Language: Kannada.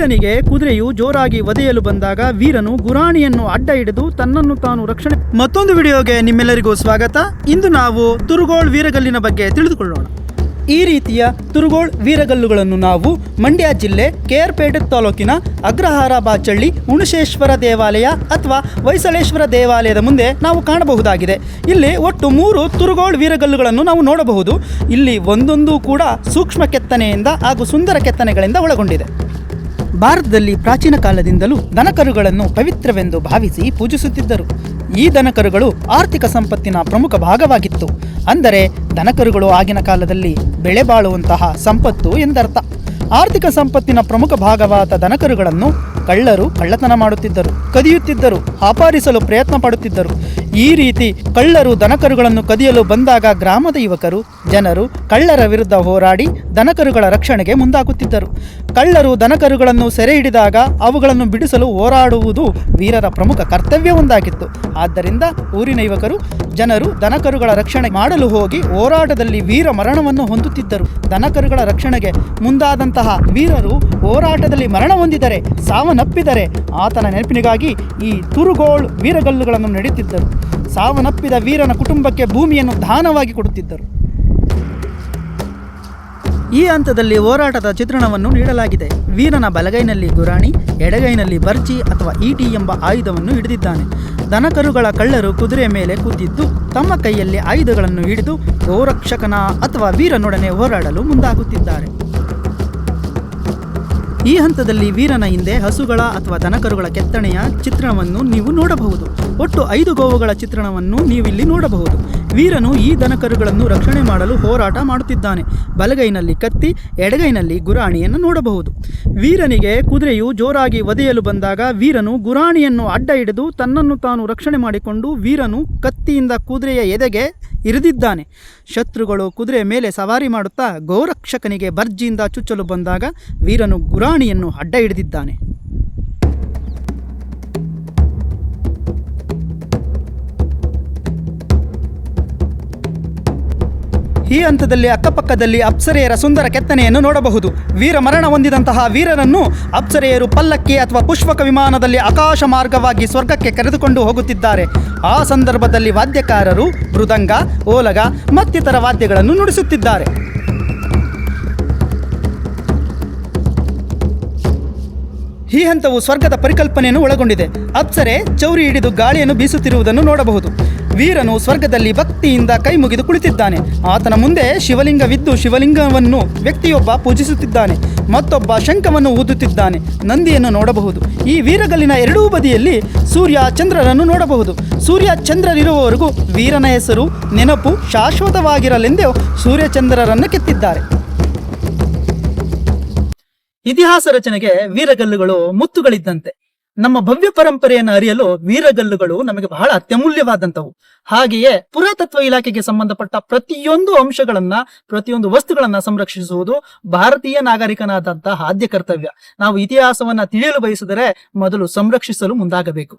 ವೀರನಿಗೆ ಕುದುರೆಯು ಜೋರಾಗಿ ಒದೆಯಲು ಬಂದಾಗ ವೀರನು ಗುರಾಣಿಯನ್ನು ಅಡ್ಡ ಹಿಡಿದು ತನ್ನನ್ನು ತಾನು ರಕ್ಷಣೆ ಮತ್ತೊಂದು ವಿಡಿಯೋಗೆ ನಿಮ್ಮೆಲ್ಲರಿಗೂ ಸ್ವಾಗತ. ಇಂದು ನಾವು ತುರುಗೋಳ್ ವೀರಗಲ್ಲಿನ ಬಗ್ಗೆ ತಿಳಿದುಕೊಳ್ಳೋಣ. ಈ ರೀತಿಯ ತುರುಗೋಳ್ ವೀರಗಲ್ಲುಗಳನ್ನು ನಾವು ಮಂಡ್ಯ ಜಿಲ್ಲೆ ಕೆಆರ್ಪೇಟೆ ತಾಲೂಕಿನ ಅಗ್ರಹಾರ ಬಾಚಳ್ಳಿ ಹುಣಸೇಶ್ವರ ದೇವಾಲಯ ಅಥವಾ ಹೊಯ್ಸಳೇಶ್ವರ ದೇವಾಲಯದ ಮುಂದೆ ನಾವು ಕಾಣಬಹುದಾಗಿದೆ. ಇಲ್ಲಿ ಒಟ್ಟು ಮೂರು ತುರುಗೋಳ್ ವೀರಗಲ್ಲುಗಳನ್ನು ನಾವು ನೋಡಬಹುದು. ಇಲ್ಲಿ ಒಂದೊಂದು ಕೂಡ ಸೂಕ್ಷ್ಮ ಕೆತ್ತನೆಯಿಂದ ಹಾಗೂ ಸುಂದರ ಕೆತ್ತನೆಗಳಿಂದ ಒಳಗೊಂಡಿದೆ. ಭಾರತದಲ್ಲಿ ಪ್ರಾಚೀನ ಕಾಲದಿಂದಲೂ ದನಕರುಗಳನ್ನು ಪವಿತ್ರವೆಂದು ಭಾವಿಸಿ ಪೂಜಿಸುತ್ತಿದ್ದರು. ಈ ದನಕರುಗಳು ಆರ್ಥಿಕ ಸಂಪತ್ತಿನ ಪ್ರಮುಖ ಭಾಗವಾಗಿತ್ತು. ಅಂದರೆ ದನಕರುಗಳು ಆಗಿನ ಕಾಲದಲ್ಲಿ ಬೆಳೆ ಬಾಳುವಂತಹ ಸಂಪತ್ತು ಎಂದರ್ಥ. ಆರ್ಥಿಕ ಸಂಪತ್ತಿನ ಪ್ರಮುಖ ಭಾಗವಾದ ದನಕರುಗಳನ್ನು ಕಳ್ಳರು ಕಳ್ಳತನ ಮಾಡುತ್ತಿದ್ದರು, ಕದಿಯುತ್ತಿದ್ದರು ಅಪಹರಿಸಲು ಪ್ರಯತ್ನ ಪಡುತ್ತಿದ್ದರು. ಈ ರೀತಿ ಕಳ್ಳರು ದನಕರುಗಳನ್ನು ಕದಿಯಲು ಬಂದಾಗ ಗ್ರಾಮದ ಯುವಕರು, ಜನರು ಕಳ್ಳರ ವಿರುದ್ಧ ಹೋರಾಡಿ ದನಕರುಗಳ ರಕ್ಷಣೆಗೆ ಮುಂದಾಗುತ್ತಿದ್ದರು. ಕಳ್ಳರು ದನಕರುಗಳನ್ನು ಸೆರೆ ಹಿಡಿದಾಗ ಅವುಗಳನ್ನು ಬಿಡಿಸಲು ಹೋರಾಡುವುದು ವೀರರ ಪ್ರಮುಖ ಕರ್ತವ್ಯ ಒಂದಾಗಿತ್ತು. ಆದ್ದರಿಂದ ಊರಿನ ಯುವಕರು ಜನರು ದನಕರುಗಳ ರಕ್ಷಣೆ ಮಾಡಲು ಹೋಗಿ ಹೋರಾಟದಲ್ಲಿ ವೀರ ಮರಣವನ್ನು ಹೊಂದುತ್ತಿದ್ದರು. ದನಕರುಗಳ ರಕ್ಷಣೆಗೆ ಮುಂದಾದಂತಹ ವೀರರು ಹೋರಾಟದಲ್ಲಿ ಮರಣ ಹೊಂದಿದರೆ ಸಾವನ್ನಪ್ಪಿದರೆ ಆತನ ನೆನಪಿನಿಗಾಗಿ ಈ ತುರುಗೋಳ್ ವೀರಗಲ್ಲುಗಳನ್ನು ನಡೆಯುತ್ತಿದ್ದರು ಸಾವನ್ನಪ್ಪಿದ ವೀರನ ಕುಟುಂಬಕ್ಕೆ ಭೂಮಿಯನ್ನು ದಾನವಾಗಿ ಕೊಡುತ್ತಿದ್ದರು. ಈ ಹಂತದಲ್ಲಿ ಹೋರಾಟದ ಚಿತ್ರಣವನ್ನು ನೀಡಲಾಗಿದೆ. ವೀರನ ಬಲಗೈನಲ್ಲಿ ಗುರಾಣಿ, ಎಡಗೈನಲ್ಲಿ ಬರ್ಜಿ ಅಥವಾ ಈಟಿ ಎಂಬ ಆಯುಧವನ್ನು ಹಿಡಿದಿದ್ದಾನೆ. ದನಕರುಗಳ ಕಳ್ಳರು ಕುದುರೆ ಮೇಲೆ ಕೂತಿದ್ದು, ತಮ್ಮ ಕೈಯಲ್ಲಿ ಆಯುಧಗಳನ್ನು ಹಿಡಿದು ಗೋರಕ್ಷಕನ ಅಥವಾ ವೀರನೊಡನೆ ಹೋರಾಡಲು ಮುಂದಾಗುತ್ತಿದ್ದಾರೆ. ಈ ಹಂತದಲ್ಲಿ ವೀರನ ಹಿಂದೆ ಹಸುಗಳ ಅಥವಾ ದನಕರುಗಳ ಕೆತ್ತನೆಯ ಚಿತ್ರಣವನ್ನು ನೀವು ನೋಡಬಹುದು. ಒಟ್ಟು ಐದು ಗೋವುಗಳ ಚಿತ್ರಣವನ್ನು ನೀವಿಲ್ಲಿ ನೋಡಬಹುದು. ವೀರನು ಈ ದನಕರುಗಳನ್ನು ರಕ್ಷಣೆ ಮಾಡಲು ಹೋರಾಟ ಮಾಡುತ್ತಿದ್ದಾನೆ. ಬಲಗೈನಲ್ಲಿ ಕತ್ತಿ, ಎಡಗೈನಲ್ಲಿ ಗುರಾಣಿಯನ್ನು ನೋಡಬಹುದು. ವೀರನಿಗೆ ಕುದುರೆಯು ಜೋರಾಗಿ ಒದೆಯಲು ಬಂದಾಗ ವೀರನು ಗುರಾಣಿಯನ್ನು ಅಡ್ಡ ಹಿಡಿದು ತನ್ನನ್ನು ತಾನು ರಕ್ಷಣೆ ಮಾಡಿಕೊಂಡು ವೀರನು ಕತ್ತಿಯಿಂದ ಕುದುರೆಯ ಎದೆಗೆ ಇರಿದಿದ್ದಾನೆ. ಶತ್ರುಗಳು ಕುದುರೆ ಮೇಲೆ ಸವಾರಿ ಮಾಡುತ್ತಾ ಗೋರಕ್ಷಕನಿಗೆ ಬರ್ಜಿಯಿಂದ ಚುಚ್ಚಲು ಬಂದಾಗ ವೀರನು ಗುರಾಣಿಯನ್ನು ಅಡ್ಡ ಹಿಡಿದಿದ್ದಾನೆ. ಈ ಹಂತದಲ್ಲಿ ಅಕ್ಕಪಕ್ಕದಲ್ಲಿ ಅಪ್ಸರೆಯರ ಸುಂದರ ಕೆತ್ತನೆಯನ್ನು ನೋಡಬಹುದು. ವೀರ ಮರಣ ಹೊಂದಿದಂತಹ ವೀರರನ್ನು ಅಪ್ಸರೆಯರು ಪಲ್ಲಕ್ಕಿ ಅಥವಾ ಪುಷ್ಪಕ ವಿಮಾನದಲ್ಲಿ ಆಕಾಶ ಮಾರ್ಗವಾಗಿ ಸ್ವರ್ಗಕ್ಕೆ ಕರೆದುಕೊಂಡು ಹೋಗುತ್ತಿದ್ದಾರೆ. ಆ ಸಂದರ್ಭದಲ್ಲಿ ವಾದ್ಯಕಾರರು ಮೃದಂಗ, ಓಲಗ ಮತ್ತಿತರ ವಾದ್ಯಗಳನ್ನು ನುಡಿಸುತ್ತಿದ್ದಾರೆ. ಈ ಹಂತವು ಸ್ವರ್ಗದ ಪರಿಕಲ್ಪನೆಯನ್ನು ಒಳಗೊಂಡಿದೆ. ಅಪ್ಸರೆ ಚೌರಿ ಹಿಡಿದು ಗಾಳಿಯನ್ನು ಬೀಸುತ್ತಿರುವುದನ್ನು ನೋಡಬಹುದು. ವೀರನು ಸ್ವರ್ಗದಲ್ಲಿ ಭಕ್ತಿಯಿಂದ ಕೈ ಮುಗಿದು ಕುಳಿತಿದ್ದಾನೆ. ಆತನ ಮುಂದೆ ಶಿವಲಿಂಗವಿದ್ದು ಶಿವಲಿಂಗವನ್ನು ವ್ಯಕ್ತಿಯೊಬ್ಬ ಪೂಜಿಸುತ್ತಿದ್ದಾನೆ. ಮತ್ತೊಬ್ಬ ಶಂಖವನ್ನು ಊದುತ್ತಿದ್ದಾನೆ. ನಂದಿಯನ್ನು ನೋಡಬಹುದು. ಈ ವೀರಗಲ್ಲಿನ ಎರಡೂ ಬದಿಯಲ್ಲಿ ಸೂರ್ಯ ಚಂದ್ರರನ್ನು ನೋಡಬಹುದು. ಸೂರ್ಯ ಚಂದ್ರರಿರುವವರೆಗೂ ವೀರನ ಹೆಸರು ನೆನಪು ಶಾಶ್ವತವಾಗಿರಲೆಂದೇ ಸೂರ್ಯಚಂದ್ರರನ್ನು ಕೆತ್ತಿದ್ದಾರೆ. ಇತಿಹಾಸ ರಚನೆಗೆ ವೀರಗಲ್ಲುಗಳು ಮುತ್ತುಗಳಿದ್ದಂತೆ. ನಮ್ಮ ಭವ್ಯ ಪರಂಪರೆಯನ್ನು ಅರಿಯಲು ವೀರಗಲ್ಲುಗಳು ನಮಗೆ ಬಹಳ ಅತ್ಯಮೂಲ್ಯವಾದಂಥವು. ಹಾಗೆಯೇ ಪುರಾತತ್ವ ಇಲಾಖೆಗೆ ಸಂಬಂಧಪಟ್ಟ ಪ್ರತಿಯೊಂದು ಅಂಶಗಳನ್ನ, ಪ್ರತಿಯೊಂದು ವಸ್ತುಗಳನ್ನ ಸಂರಕ್ಷಿಸುವುದು ಭಾರತೀಯ ನಾಗರಿಕನಾದಂತಹ ಆದ್ಯ ಕರ್ತವ್ಯ. ನಾವು ಇತಿಹಾಸವನ್ನ ತಿಳಿಯಲು ಬಯಸಿದರೆ ಮೊದಲು ಸಂರಕ್ಷಿಸಲು ಮುಂದಾಗಬೇಕು.